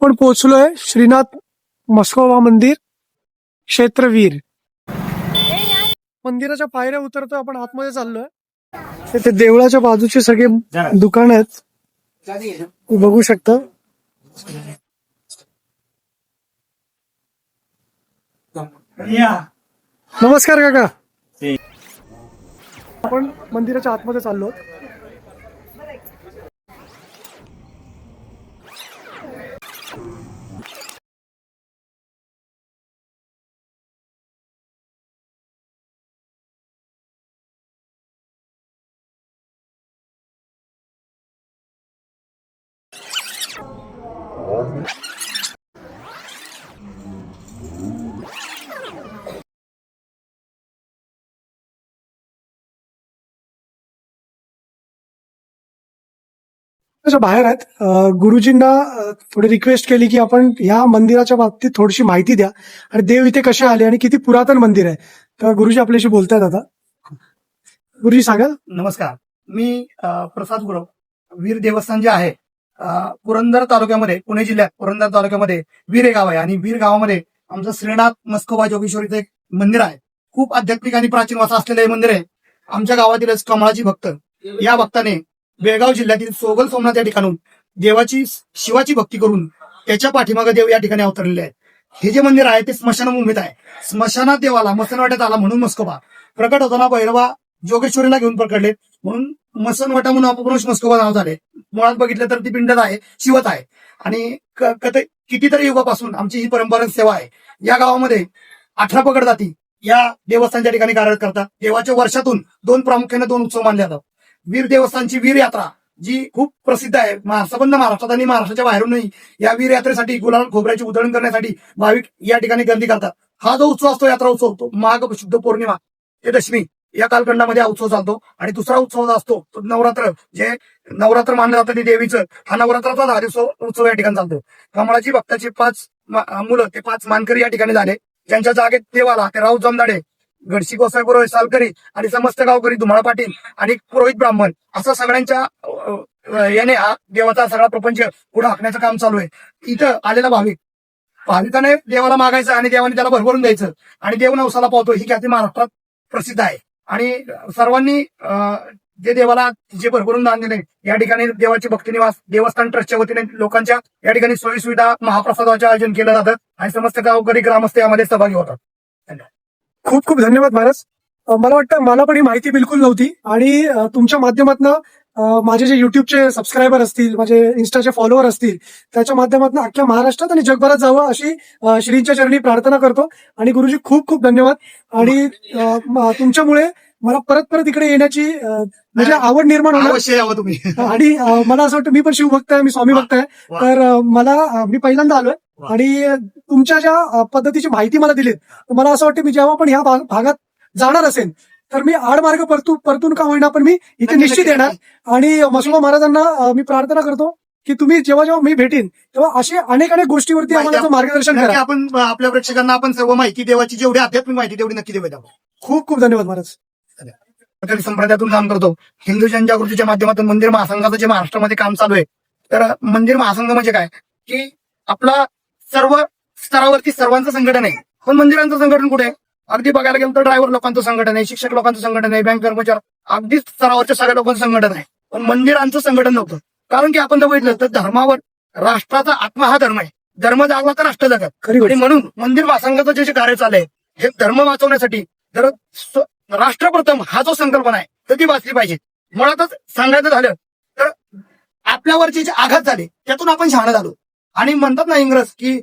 आपण पोहोचलोय श्रीनाथ मस्कोबा मंदिर क्षेत्रवीर. मंदिराच्या पायऱ्या उतरतो आपण आतमध्ये चाललोय. तिथे देवळाच्या बाजूचे सगळे दुकान आहेत. तुम्ही बघू शकता. नमस्कार काका. आपण मंदिराच्या आतमध्ये चाललो बाहेर आहेत. गुरुजींना थोडी रिक्वेस्ट केली की आपण या मंदिराच्या बाबतीत थोडीशी माहिती द्या. आणि देव इथे कसे आले आणि किती पुरातन मंदिर आहे? तर गुरुजी आपल्याशी बोलतायत आता. गुरुजी सांगा. नमस्कार. मी प्रसाद गुरव वीर देवस्थान जे आहे पुरंदर तालुक्यामध्ये पुणे जिल्ह्यात पुरंदर तालुक्यामध्ये वीर गाव आहे. आणि वीर गावामध्ये आमचं श्रीनाथ मस्कोबा जोगेश्वरीचं एक मंदिर आहे. खूप आध्यात्मिक आणि प्राचीन वासा असलेलं हे मंदिर आहे. आमच्या गावातीलच कमळाची भक्त. या भक्ताने बेळगाव जिल्ह्यातील सोगल सोमनाथ या ठिकाणून देवाची शिवाची भक्ती करून त्याच्या पाठीमागे देव या ठिकाणी अवतरलेले आहे हे जे मंदिर आहे ते स्मशानभूमीत आहे. स्मशानात देवाला मसनवाट्यात आला म्हणून मस्कोबा. प्रकट होताना भैरवा जोगेश्वरीला घेऊन पकडले म्हणून मसनवाटा म्हणून अपभ्रंश मस्कोबा नाव झाले मुळात बघितलं तर ती पिंडत आहे शिवत आहे. आणि क- कथ- कितीतरी युगापासून आमची ही परंपरा सेवा आहे. या गावामध्ये अठरा पकड जाती या देवस्थानच्या ठिकाणी कार्यरत करतात देवाच्या वर्षातून दोन प्रामुख्याने दोन उत्सव मानले जातात. वीर देवस्थानची वीर यात्रा जी खूप प्रसिद्ध आहे. मा- संबंध महाराष्ट्रात आणि महाराष्ट्राच्या बाहेरूनही या वीर यात्रेसाठी गुलाल खोबऱ्याची उधळण करण्यासाठी भाविक या ठिकाणी गर्दी करतात. हा जो उत्सव असतो यात्रा उत्सव तो माघ शुद्ध पौर्णिमा ते दशमी. या कालखंडामध्ये हा उत्सव चालतो आणि दुसरा उत्सव जो असतो तो नवरात्र. जे नवरात्र मानलं जातं ते देवीचं. हा नवरात्राचा हा दिवस उत्सव या ठिकाणी चालतो. कमळाची भक्ताची पाच मुलं ते पाच मानकरी या ठिकाणी झाले. ज्यांच्या जागेत देवाला ते राऊत जमदाडे गडशी गोसाई पुरोहित सालकरी आणि समस्त गावकरी धुमाळा पाटील आणि पुरोहित ब्राह्मण. असं सगळ्यांच्या याने हा देवाचा सगळा प्रपंच पुढे हाकण्याचं काम चालू आहे. इथं आलेला भाविक भाविकाने देवाला मागायचं आणि देवाने त्याला भरभरून द्यायचं आणि देव नवसाला पावतो. ही ख्याती महाराष्ट्रात प्रसिद्ध आहे. आणि सर्वांनी जे देवाला जे भरभरून दान दिले या ठिकाणी देवाची भक्ती निवास देवस्थान ट्रस्टच्या वतीने लोकांच्या या ठिकाणी सोयी सुविधा महाप्रसादाचे आयोजन केलं जातं आणि समस्त गावकरी ग्रामस्थ यामध्ये सहभागी होतात. खूप खूप धन्यवाद महाराज. मला वाटतं मला पण ही माहिती बिलकुल नव्हती आणि तुमच्या माध्यमातून माझे जे युट्यूबचे सबस्क्रायबर असतील माझे इन्स्टाचे फॉलोअर असतील त्याच्या माध्यमातून अख्ख्या महाराष्ट्रात आणि जगभरात जावं अशी श्रींच्या चरणी प्रार्थना करतो. आणि गुरुजी खूप खूप धन्यवाद. आणि तुमच्यामुळे मला परत परत इकडे येण्याची म्हणजे आवड निर्माण होणार. तुम्ही. आणि मला असं वाटतं मी पण शिवभक्त आहे मी स्वामी भक्त आहे. तर मला मी पहिल्यांदा आलोय. आणि तुमच्या ज्या पद्धतीची माहिती मला दिलीत तर मला असं वाटतं मी जेव्हा पण ह्या भागात जाणार असेल तर मी आडमार्ग परतू परतून का होईना पण मी इथे निश्चित येणार. आणि मसुबा महाराजांना मी प्रार्थना करतो की तुम्ही जेव्हा जेव्हा मी भेटीन तेव्हा असे अनेक अनेक गोष्टीवरती आम्हाला मार्गदर्शन करा. आपण आपल्या प्रेक्षकांना आपण सर्व माहिती देवाची जेवढी आध्यात्मिक माहिती तेवढी नक्की देऊया खूप खूप धन्यवाद महाराज. संप्रदायातून काम करतो. हिंदू जनजागृतीच्या माध्यमातून मंदिर महासंघाचं जे महाराष्ट्रामध्ये काम चालू आहे तर मंदिर महासंघ म्हणजे काय? की आपला सर्व स्तरावरती सर्वांचं संघटन आहे. पण मंदिरांचं संघटन कुठे आहे? अगदी बघायला गेलं तर ड्रायव्हर लोकांचं संघटन आहे शिक्षक लोकांचं संघटन आहे बँक कर्मचारी अगदी स्तरावरच्या सगळ्या लोकांचं संघटन आहे. पण मंदिरांचं संघटन नव्हतं. कारण की आपण जर बघितलं तर धर्मावर राष्ट्राचा आत्मा हा धर्म आहे. धर्म जागला तर राष्ट्र जगत खरी आणि म्हणून मंदिर महासंघाचं जे जे कार्य चाललंय हे धर्म वाचवण्यासाठी जर राष्ट्रप्रथम हा जो संकल्पना आहे तर ती वाचली पाहिजे. मुळातच सांगायचं झालं तर आपल्यावरचे जे आघात झाले त्यातून आपण शहाणं झालो. आणि म्हणतात ना इंग्रज की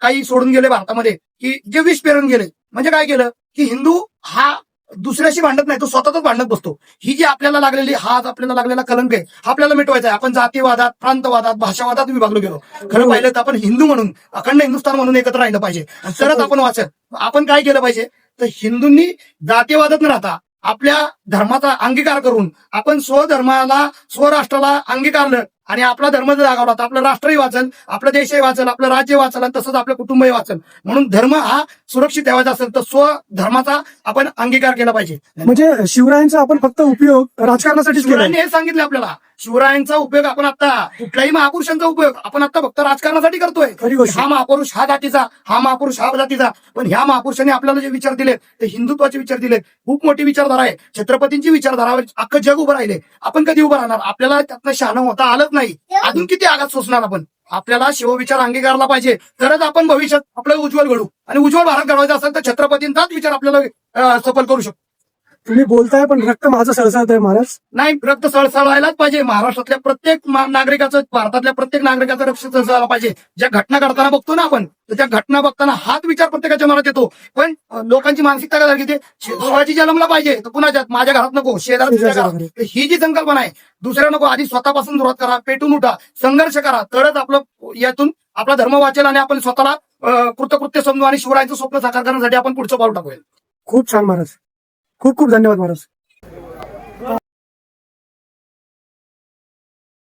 काही सोडून गेले भारतामध्ये की जे विष पेरून गेले म्हणजे काय केलं की हिंदू हा दुसऱ्याशी भांडत नाही तो स्वतःच भांडत बसतो. ही जी आपल्याला लागलेली हात आपल्याला लागलेला कलंक आहे हा आपल्याला मिटवायचा आहे. आपण जातीवादात प्रांतवादात भाषावादात विभागलो गेलो. खरं पाहिलं तर आपण हिंदू म्हणून अखंड हिंदुस्थान म्हणून एकत्र राहिलं पाहिजे. तरच आपण वाचत आपण काय केलं पाहिजे? तर हिंदूंनी जातीवादात न राहता आपल्या धर्माचा अंगीकार करून आपण स्वधर्माला स्वराष्ट्राला अंगीकारलं. आणि आपला धर्म जर जागावला तर आपलं राष्ट्रही वाचल आपलं देशही वाचल आपलं राज्य वाचल आणि तसंच आपलं कुटुंबही वाचल म्हणून धर्म हा सुरक्षित ठेवायचा असेल तर स्वधर्माचा आपण अंगीकार केला पाहिजे. म्हणजे शिवरायांचा आपण फक्त उपयोग राजकारणासाठीच केला शिवरायांनी हे सांगितलं आपल्याला. शिवरायांचा उपयोग आपण आता कुठल्याही महापुरुषांचा उपयोग आपण आता फक्त राजकारणासाठी करतोय. हा महापुरुष हा जातीचा हा महापुरुष हा जातीचा. पण ह्या महापुरुषांनी आपल्याला जे विचार दिले ते हिंदुत्वाचे विचार दिले खूप मोठी विचारधारा आहे. छत्रपतींची विचारधारा अख्खं जग उभं राहिले. आपण कधी उभं राहणार? आपल्याला त्यातनं शहाणं होता आलंच नाही. अजून किती आघात सोसणार आपण? आपल्याला शिवविचार अंगीकारला पाहिजे. तरच आपण भविष्यात आपलं उज्ज्वल घडू. आणि उज्ज्वल भारत घडवायचा असेल तर छत्रपतींचाच विचार आपल्याला सफल करू शकतो. तुम्ही बोलताय पण रक्त माझं सळसळत आहे महाराज. नाही रक्त सळसळायलाच पाहिजे. महाराष्ट्रातल्या प्रत्येक नागरिकाचं भारतातल्या प्रत्येक नागरिकाचं रक्त सळसळायला पाहिजे. ज्या घटना घडताना बघतो ना आपण तर त्या घटना बघताना हाच विचार प्रत्येकाच्या मनात येतो. पण लोकांची मानसिकता काय झाली शिवाजी जन्मला पाहिजे तर कुणाच्यात माझ्या घरात नको. तर ही जी संकल्पना आहे दुसऱ्या नको आधी स्वतःपासून सुरुवात करा पेटून उठा संघर्ष करा तरच आपलं यातून आपला धर्म वाचेल आणि आपण स्वतःला कृतकृत्य समजू आणि शिवरायांचं स्वप्न साकार करण्यासाठी आपण पुढचं पाऊल टाकूया. खूप छान महाराज. खूप खूप धन्यवाद महाराज